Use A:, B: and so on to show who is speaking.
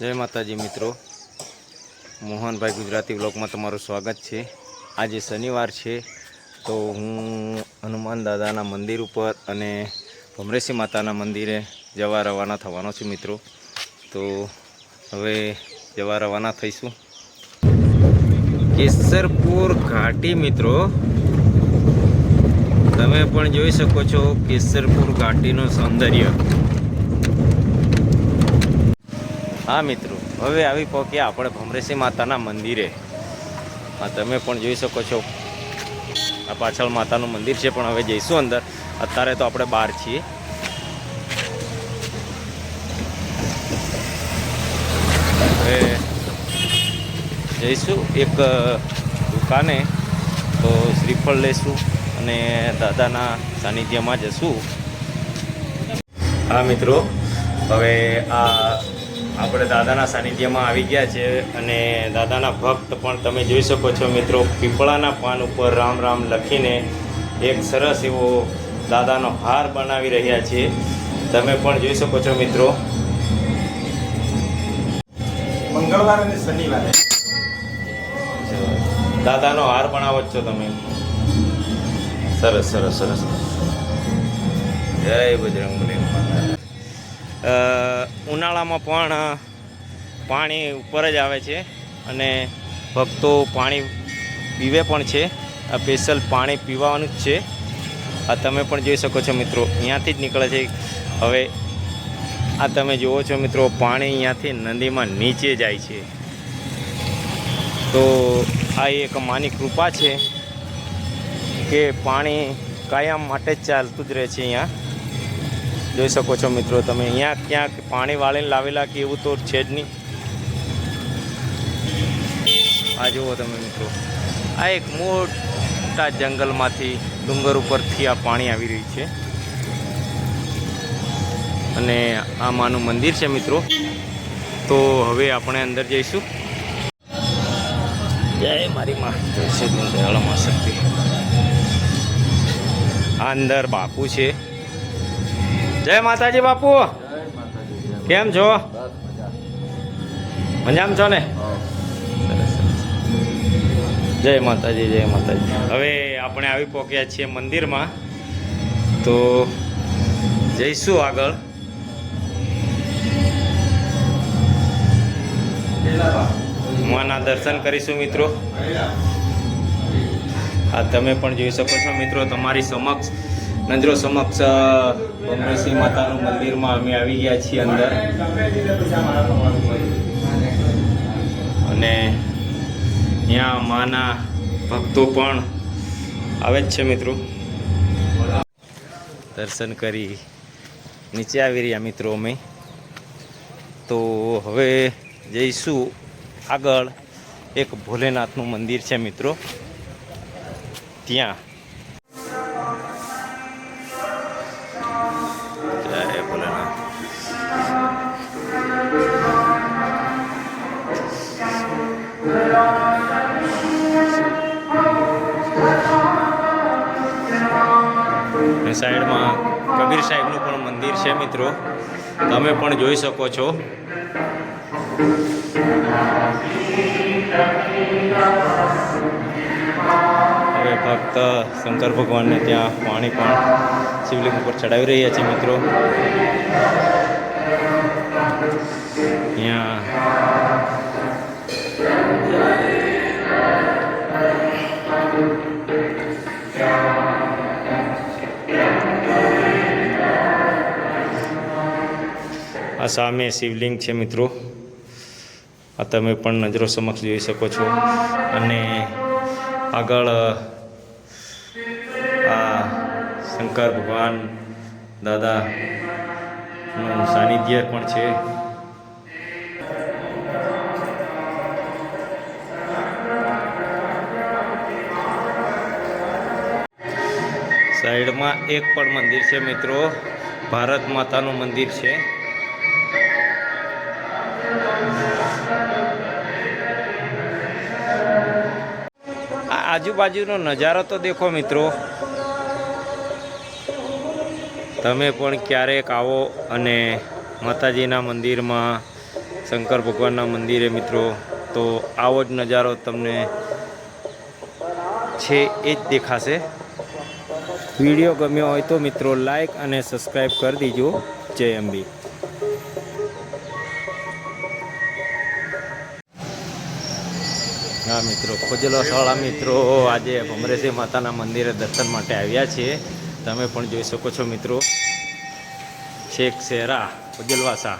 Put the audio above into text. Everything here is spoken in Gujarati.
A: જય માતાજી મિત્રો. મોહનભાઈ ગુજરાતી બ્લોગમાં તમારું સ્વાગત છે. આજે શનિવાર છે, તો હું હનુમાન દાદાના મંદિર ઉપર અને ભમરેશી માતાના મંદિરે જવા રવાના થવાનો છું મિત્રો. તો હવે જવા રવાના થઈશું. કેસરપુર ઘાટી મિત્રો. તમે પણ જોઈ શકો છો કેસરપુર ઘાટીનું સૌંદર્ય. હા, મિત્રો. હવે આવી પહોંચ્યા આપણે ભમરેશી માતાના મંદિરે. હા, તમે પણ જોઈ શકો છો. આ પાછળ માતાનું મંદિર છે, પણ હવે જઈશું અંદર. અત્યારે તો આપણે બહાર છીએ. હવે જઈશું એક દુકાને. તો શ્રીફળ લઈશું અને દાદાના સાનિધ્યમાં જશું. હા, મિત્રો. હવે આ આપણે દાદાના સાનિધ્યમાં આવી ગયા છે અને દાદાના ભક્ત પણ તમે જોઈ શકો છો મિત્રો પીપળાના પાન ઉપર રામ રામ લખીને એક સરસ એવો દાદાનો હાર બનાવી રહ્યા છે. તમે પણ જોઈ શકો છો મિત્રો.
B: મંગળવાર અને શનિવારે.
A: દાદાનો હાર બનાવો છો તમે. સરસ સરસ સરસ. જય બજરંગ અ, ઉનાળામાં પણ પાણી ઉપર જ આવે છે અને ભક્તો પાણી પીવે પણ છે. આ સ્પેશિયલ પાણી પીવાનું જ છે. આ તમે પણ જોઈ શકો છો મિત્રો, અહીંયાથી જ નીકળે છે. હવે આ તમે જુઓ છો મિત્રો, પાણી અહીંયાથી નદીમાં નીચે જાય છે. તો આ એક માની કૃપા છે કે પાણી કાયમ માટે જ ચાલતું જ રહે છે અહીંયા. જોઈ શકો છો મિત્રો, તમે અહીંયા ક્યાંક પાણી વાળીને લાવેલા કે એવું તો છે જ નહીં. આ જુઓ તમે મિત્રો, આ એક મોટા જંગલમાંથી ડુંગર ઉપરથી આ પાણી આવી રહ્યું છે. અને આ માનું મંદિર છે મિત્રો. તો હવે આપણે અંદર જઈશું. જય મારી માં. જય દયાળમાં શક્તિ આ અંદર બાપુ છે. જય માતાજી બાપુ. કેમ છો? મજામાં છો ને. જય માતાજી જય માતાજી. હવે આપણે આવી પહોંચ્યા છીએ મંદિરમાં. તો જઈશું આગળ. માના દર્શન કરીશું મિત્રો. આ તમે પણ જોઈ શકો છો મિત્રો તમારી સમક્ષ નજરો સમક્ષ અ, માતાનું મંદિરમાં અમે આવી ગયા છીએ અંદર. અને અહીંયા માના ભક્તો પણ આવે જ છે મિત્રો. દર્શન કરી નીચે આવી રહ્યા મિત્રો અમે. તો હવે જઈશું આગળ એક ભોલેનાથનું મંદિર છે મિત્રો. ત્યાં અને સાઈડમાં કબીર સાહેબનું પણ મંદિર છે મિત્રો. તમે પણ જોઈ શકો છો. હવે ભક્ત શંકર ભગવાનને ત્યાં પાણી પણ શિવલિંગ ઉપર ચડાવી રહ્યા છે મિત્રો. અહીંયા આ સામે શિવલિંગ છે મિત્રો. આ તમે પણ નજરો સમક્ષ જોઈ શકો છો. અને આગળ, આ શંકર ભગવાન દાદાનું સાનિધ્ય પણ છે. સાઈડમાં એક પણ મંદિર છે મિત્રો. ભારત માતાનું મંદિર છે. આજુબાજુનો નજારો તો દેખો મિત્રો. તમે પણ ક્યારેક આવો અને માતાજીના મંદિરમાં, શંકર ભગવાનના મંદિરે મિત્રો, તો આવો જ નજારો તમને છે એ જ દેખાશે. વીડિયો ગમ્યો હોય તો મિત્રો લાઈક અને સબસ્ક્રાઈબ કરી દીજો. જય અંબી. હા, મિત્રો. ખોજલો શાળા મિત્રો. આજે ભમરેશી માતાના મંદિરે દર્શન માટે આવ્યા છીએ. તમે પણ જોઈ શકો છો, મિત્રો. છેક શેરા ખોજલવાસા.